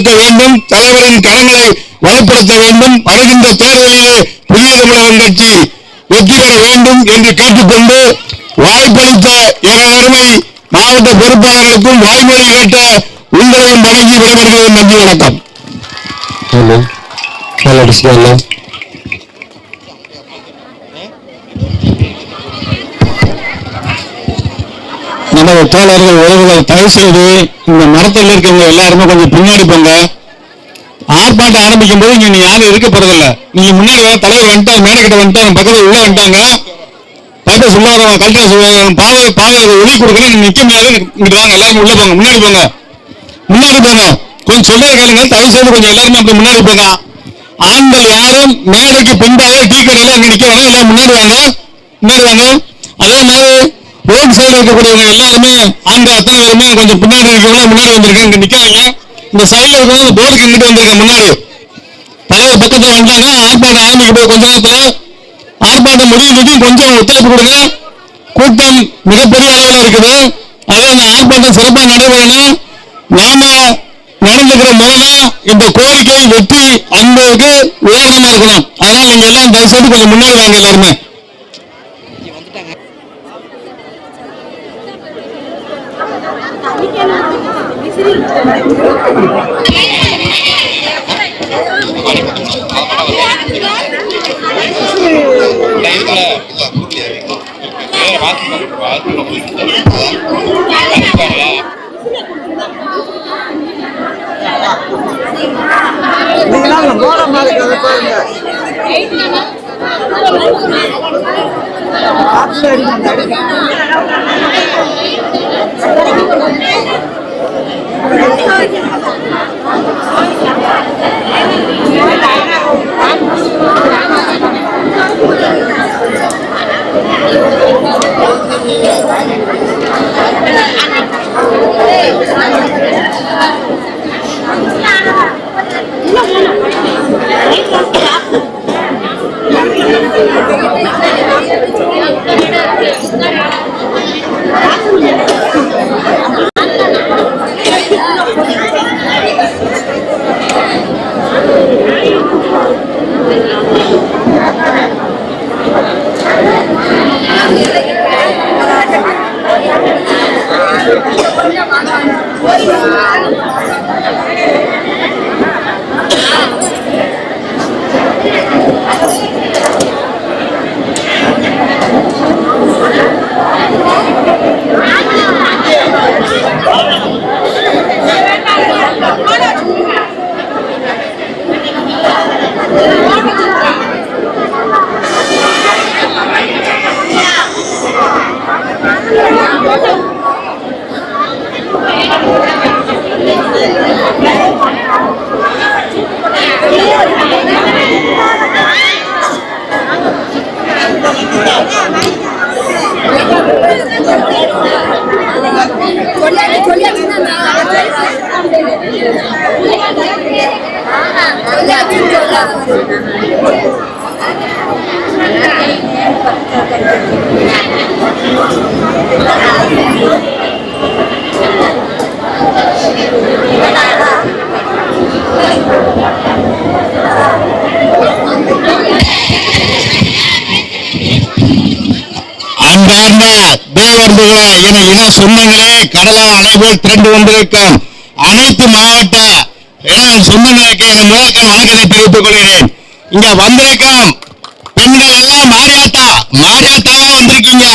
வலுப்படுத்த வேண்டும் தலைவரின் கரங்களை வலுப்படுத்த வேண்டும் வருகின்ற தேர்தலிலே புதிய தமிழகம் கட்சி வெற்றி பெற வேண்டும் என்று கேட்டுக்கொண்டு வாய்ப்பளித்த எனது அருமை மாவட்ட பொறுப்பாளர்களுக்கும் வாய்மொழி கேட்ட உங்களையும் வணங்கி விடைபெறுகிறேன். நன்றி வணக்கம். நமது தோழர்கள் உறவுகள் தயவு செய்து இந்த மரத்தில் இருக்கிறவங்க எல்லாருமே கொஞ்சம் பின்னாடி போங்க. ஆர்ப்பாட்டம் ஆரம்பிக்கும் போது இங்க நீ யாரும் இருக்க போறதில்ல. நீங்க முன்னாடி வர தலைவர் வந்துட்டாங்க மேடை வந்துட்டாங்க பக்கத்துல உள்ள வந்துட்டாங்க. பக்கத்துல சொல்லாதவங்க கல்வியா சொல்லுவாங்க பாதை பாதை ஒளி கொடுக்குறேன் நீங்க நிக்க முடியாது. இங்கிட்டு வாங்க உள்ள போங்க முன்னாடி போங்க. முன்னாடி போங்க. கொஞ்சம் சொல்றத கேளுங்க தயவு செய்து கொஞ்சம் எல்லாருமே அப்படி முன்னாடி போங்க. ஆண்கள் யாரும் மேடைக்கு பின்பாக டீ கடையில அங்க நிக்க வேணாம் எல்லாம் முன்னாடி வாங்க. முன்னாடி வாங்க. அதே மாதிரி ரோட் சைடு இருக்கக்கூடியவங்க எல்லாருமே ஆண்கள் அத்தனை பேருமே கொஞ்சம் பின்னாடி இருக்கவங்க முன்னாடி வந்திருக்காங்க இங்க நிக்காதீங்க இந்த சைடுல இருக்கவங்க போர்டுக்கு இங்கிட்டு வந்திருக்காங்க முன்னாடி. தலைவர் பக்கத்துல வந்தாங்க ஆர்ப்பாட்டம் ஆரம்பிக்க போய் கொஞ்ச நேரத்துல ஆர்ப்பாட்டம் முடிவுக்கு கொஞ்சம் ஒத்துழைப்பு கொடுங்க. கூட்டம் மிகப்பெரிய அளவில் இருக்குது. அதனால் இந்த ஆர்ப்பாட்டம் சிறப்பாக நடைபெறணும். நாம நடந்துக்கிற முறைமை இந்த கோரிக்கை வெற்றி அன்புக்கு உதாரணமா இருக்கணும். அதனால நீங்க எல்லாம் தயவு செய்து கொஞ்சம் முன்னாடி வாங்க எல்லாருமே. நீங்களாம் மோடம் இருக்கிறத பாருங்க. அன்பார்ந்த தேவர்ந்துகளே என இன சொந்தங்களே கடலா அணைபோல் திரண்டு வந்திருக்கும் அனைத்து மாவட்ட இன சொந்தங்களுக்கு என முதற்க வணக்கத்தை தெரிவித்துக் கொள்கிறேன். இங்க வந்திருக்கும் பெண்கள் எல்லாம் மாரியாத்தா மாரியாத்தாவா வந்திருக்கீங்க.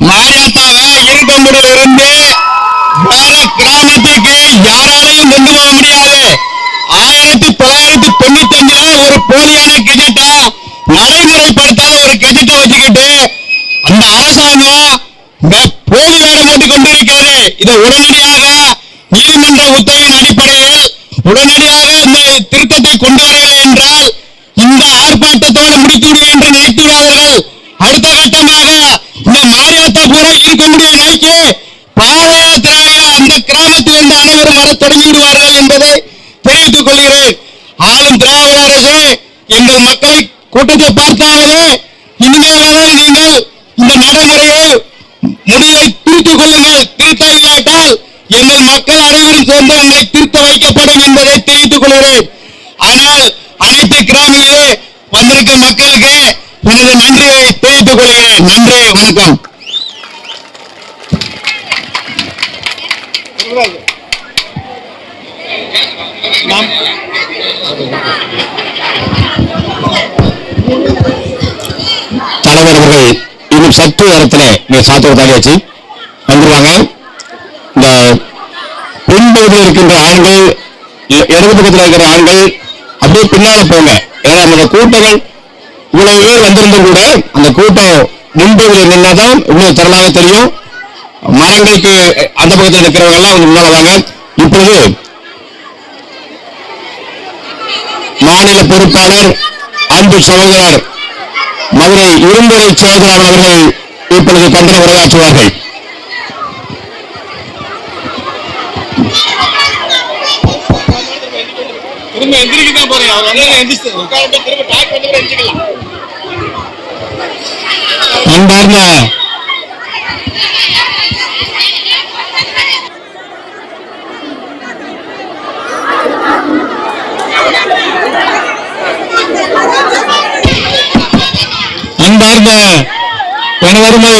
மாரியாத்தாவை இருக்கங்குடியில் இருந்து வேற கிராமத்துக்கு யாராலையும் கொண்டு போக முடியாது. ஆயிரத்தி தொள்ளாயிரத்தி தொண்ணூத்தி அஞ்சுல ஒரு போலியான கெஜெட்டை நடைமுறைப்படுத்தாத ஒரு கெஜெட்டை வச்சுக்கிட்டு அந்த அரசாங்கம் வே- போலி வேடம் போட்டுக் கொண்டிருக்கிறது. இதை உடனடியாக நீதிமன்ற உத்தரவின் உடனடியாக இந்த திருத்தத்தை கொண்டு வரவில்லை என்றால் இந்த ஆர்ப்பாட்டத்தோடு முடித்து என்று நினைத்து விடாதீர்கள் அடுத்த கட்டமாக இந்த மாரியாத்தா பூரா முடியாத. நிலைக்கு கொள்ளுங்கள் தீர்த்து வைக்கப்படும் என்பதை தெரிவித்துக் கொள்கிறேன். ஆனால் அனைத்து கிராமங்களிலே வந்திருக்கும் மக்களுக்கு எனது நன்றியை தெரிவித்துக் கொள்கிறேன். நன்றி வணக்கம். தலைவர் அவர்கள் இன்னும் சற்று நேரத்தில் நீங்க சாத்திர தாலியாச்சு வந்துருவாங்க. பின்பகுதியில் இருக்கின்ற ஆண்கள் இடது பக்கத்தில் இருக்கிற ஆண்கள் அப்படியே பின்னால போங்க. ஏன்னா நம்ம கூட்டங்கள் இவ்வளவு பேர் வந்திருந்தும் கூட அந்த கூட்டம் முன்பகுதியில் நின்னாதான் இவ்வளவு திரளாக தெரியும். மரங்களுக்கு அந்த பக்கத்தில் இருக்கிறவங்க எல்லாம் கொஞ்சம் முன்னால வாங்க. இப்பொழுது மாநில பொறுப்பாளர் அன்பு சகோதரர் மதுரை இரும்புரை சகோதரர் அவர்கள் இப்பொழுது கண்டன உரையாற்றுவார்கள். திரும்ப எந்திரிக்க தான் போறேன் அவர் வந்து எந்திரிச்சு. உட்கார்ந்து திரும்ப டாக் பண்ணி கூட எந்திரிக்கலாம். அன்பார்ந்த அன்பார்ந்த எனதருமை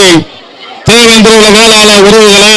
தேவேந்திர வேளாள உறவுகளே